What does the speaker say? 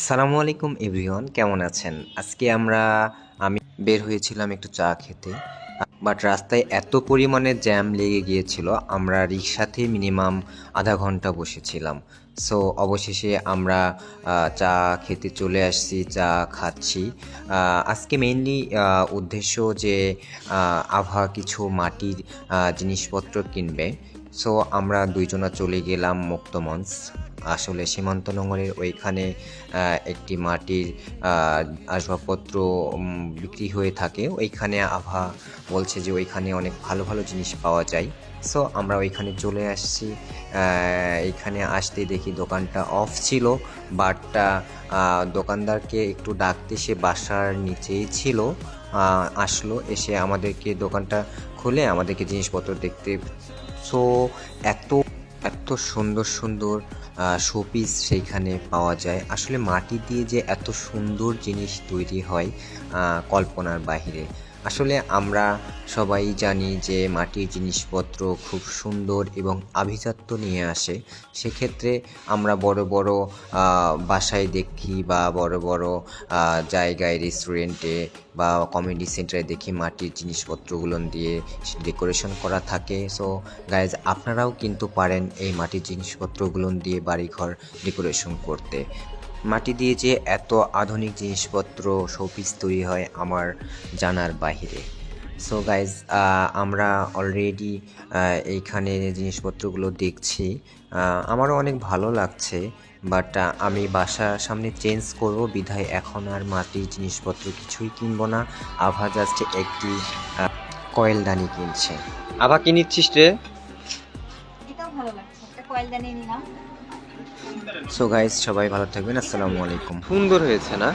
আসসালামু আলাইকুম এভরিওয়ান, কেমন আছেন? আজকে আমরা, আমি বের হয়েছিলাম একটু চা খেতে, বাট রাস্তায় এত পরিমাণে জ্যাম লেগে গিয়েছিল, আমরা রিক্সাতে মিনিমাম আধা ঘণ্টা বসেছিলাম। সো, অবশেষে আমরা চা খেতে চলে আসছি, চা খাচ্ছি। আজকে মেইনলি উদ্দেশ্য যে আভা কিছু মাটির জিনিসপত্র কিনবে। সো আমরা দুইজনা চলে গেলাম মুক্তমঞ্চ। আসলে সীমান্ত সীমান্তনগরের ওইখানে একটি মাটির আসবাবপত্র বিক্রি হয়ে থাকে। ওইখানে আভা বলছে যে ওইখানে অনেক ভালো ভালো জিনিস পাওয়া যায়। সো আমরা ওইখানে চলে আসছি। এইখানে আসতে দেখি দোকানটা অফ ছিল বাট দোকানদারকে একটু ডাকতে সে বাসার নিচেই ছিল। আসলো, এসে আমাদেরকে দোকানটা খুলে, আমাদেরকে জিনিসপত্র দেখতে সো এত এত সুন্দর সুন্দর শোপিস সেইখানে পাওয়া যায়। আসলে মাটি দিয়ে যে এত সুন্দর জিনিস তৈরি হয় কল্পনার বাহিরে। আসলে আমরা সবাই জানি যে মাটির জিনিসপত্র খুব সুন্দর এবং আভিজাত্য নিয়ে আসে। সেক্ষেত্রে আমরা বড় বড় বাসায় দেখি বা বড় বড় জায়গায় রেস্টুরেন্টে বা কমেডি সেন্টারে দেখি মাটির জিনিসপত্রগুলো দিয়ে ডেকোরেশন করা থাকে। সো গাইজ আপনারাও কিন্তু পারেন এই মাটির জিনিসপত্রগুলো দিয়ে বাড়িঘর ডেকোরেশন করতে। মাটি দিয়ে যে এত আধুনিক জিনিসপত্র শোপিস তৈরি হয় আমার জানার বাহিরে। সো গাইজ আমরা অলরেডি এইখানে জিনিসপত্রগুলো দেখছি। আমারও অনেক ভালো লাগছে বাট আমি বাসার সামনে চেঞ্জ করব বিধায় এখন আর মাটির জিনিসপত্র কিছুই কিনবো না। আভা জাস্ট একটি কয়েলদানি কিনছে। আভা কি নিচ্ছিস রে? এটাও ভালো লাগছে একটা কয়েল নিলাম। সো গাইস সবাই ভালো থাকবেন আসসালামু আলাইকুম। সুন্দর হয়েছে না?